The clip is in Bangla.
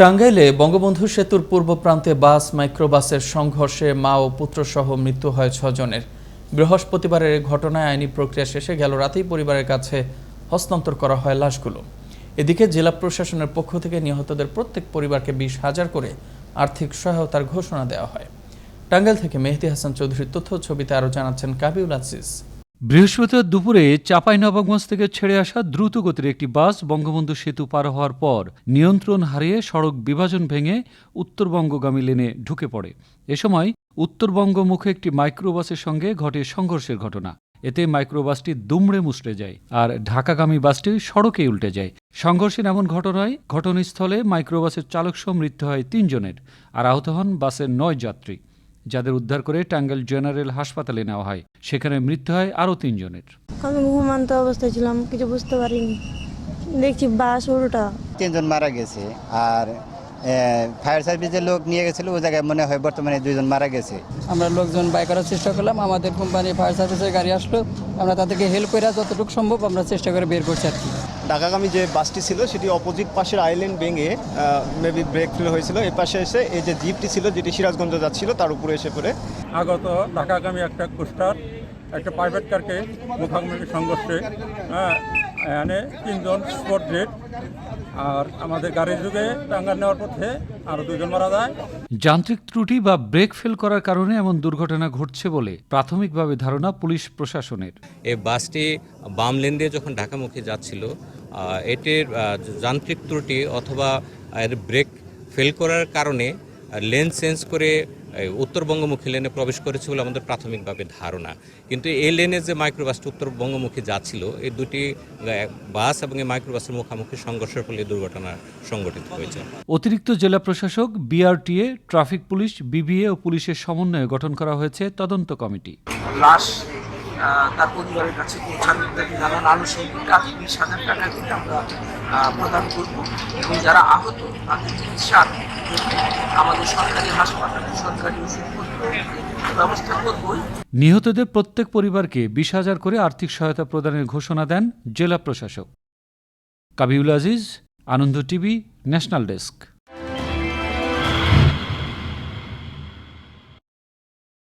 টাঙ্গাইলে বঙ্গবন্ধু সেতুর পূর্ব প্রান্তে বাস, মাইক্রোবাসের সংঘর্ষে মা ও পুত্রসহ মৃত্যু হয় ছজনের। বৃহস্পতিবারের ঘটনায় আইনি প্রক্রিয়া শেষে গেল রাতেই পরিবারের কাছে হস্তান্তর করা হয় লাশগুলো। এদিকে জেলা প্রশাসনের পক্ষ থেকে নিহতদের প্রত্যেক পরিবারকে বিশ হাজার করে আর্থিক সহায়তার ঘোষণা দেওয়া হয়। টাঙ্গাইল থেকে মেহেদি হাসান চৌধুরীর তথ্য ছবিতে আরও জানাচ্ছেন কাবিউল আজিজ। বৃহস্পতিবার দুপুরে চাঁপাইনবাবগঞ্জ থেকে ছেড়ে আসা দ্রুতগতির একটি বাস বঙ্গবন্ধু সেতু পার হওয়ার পর নিয়ন্ত্রণ হারিয়ে সড়ক বিভাজন ভেঙে উত্তরবঙ্গগামী লেনে ঢুকে পড়ে। এ সময় উত্তরবঙ্গমুখে একটি মাইক্রোবাসের সঙ্গে ঘটে সংঘর্ষের ঘটনা। এতে মাইক্রোবাসটি দুমড়ে মুচড়ে যায় আর ঢাকাগামী বাসটি সড়কে উল্টে যায়। সংঘর্ষের এমন ঘটনায় ঘটনাস্থলে মাইক্রোবাসের চালকসহ মৃত্যু হয় তিনজনের আর আহত হন বাসের নয় যাত্রী। যাদের উদ্ধার করে টাঙ্গাইল জেনারেল হাসপাতালে নেওয়া হয়। সেখানে মৃত্যু হয় আরও তিনজনের। আমি ঘুমান্ত অবস্থায় ছিলাম কিছু বুঝতে পারিনি। দেখছি বাস উল্টা। তিনজন মারা গেছে আর ফায়ার সার্ভিসের লোক নিয়ে গেছিল ওই জায়গায় মনে হয় বর্তমানে দুইজন মারা গেছে। আমরা লোকজন বাই করার চেষ্টা করলাম আমাদের কোম্পানি ফায়ার সার্ভিসের গাড়ি আসলো আমরা তাদেরকে হেল্প করে যতটুকু সম্ভব আমরা চেষ্টা করে বের করছি আর কি। ঢাকাগামী যে বাসটি ছিল সেটি অপোজিট পাশের আইল্যান্ড ভেঙে মেবি ব্রেক ফেল হয়েছিল। এ পাশে এসে এই যে জিপটি ছিল যেটি সিরাজগঞ্জ যাচ্ছিল তার উপরে এসে পড়ে। আগত ঢাকাগামী একটা কোস্টার একটা প্রাইভেট কারকে মুখামুখি সংঘর্ষে হ্যাঁ এখানে তিনজন স্পট ডেড আর আমাদের গাড়ির যুগে টাঙ্গার নেওয়ার পথে আরও দুজন মারা যায়। যান্ত্রিক ত্রুটি বা ব্রেক ফেল করার কারণে এমন দুর্ঘটনা ঘটছে বলে প্রাথমিকভাবে ধারণা পুলিশ প্রশাসনের। এই বাসটি বাম লেন দিয়ে যখন ঢাকামুখী যাচ্ছিল এটির যান্ত্রিক ত্রুটি অথবা এর ব্রেক ফেল করার কারণে লেন চেঞ্জ করে উত্তরবঙ্গমুখী লেনে প্রবেশ করেছে বলে আমাদের প্রাথমিকভাবে ধারণা। কিন্তু এই লেনে যে মাইক্রোবাসটি উত্তরবঙ্গমুখী যাচ্ছিল এই দুটি বাস এবং এই মাইক্রোবাসের মুখোমুখি সংঘর্ষের ফলে দুর্ঘটনা সংঘটিত হয়েছে। অতিরিক্ত জেলা প্রশাসক বিআরটিএ ট্রাফিক পুলিশ বিবিএ ও পুলিশের সমন্বয়ে গঠন করা হয়েছে তদন্ত কমিটি। লাশ তার পরিবারের কাছে পৌঁছানোর দাবি জানান আনুষঙ্গিক আজ বিশ হাজার টাকা করে আমরা প্রদান করব। এবং যারা আহত, তাদের চিকিৎসার আমাদের সরকারি হাসপাতালে সরকারি ওষুধপত্র নিহতদের প্রত্যেক পরিবারকে বিশ হাজার করে আর্থিক সহায়তা প্রদানের ঘোষণা দেন জেলা প্রশাসক। Kabiul Aziz, Ananda TV, national desk.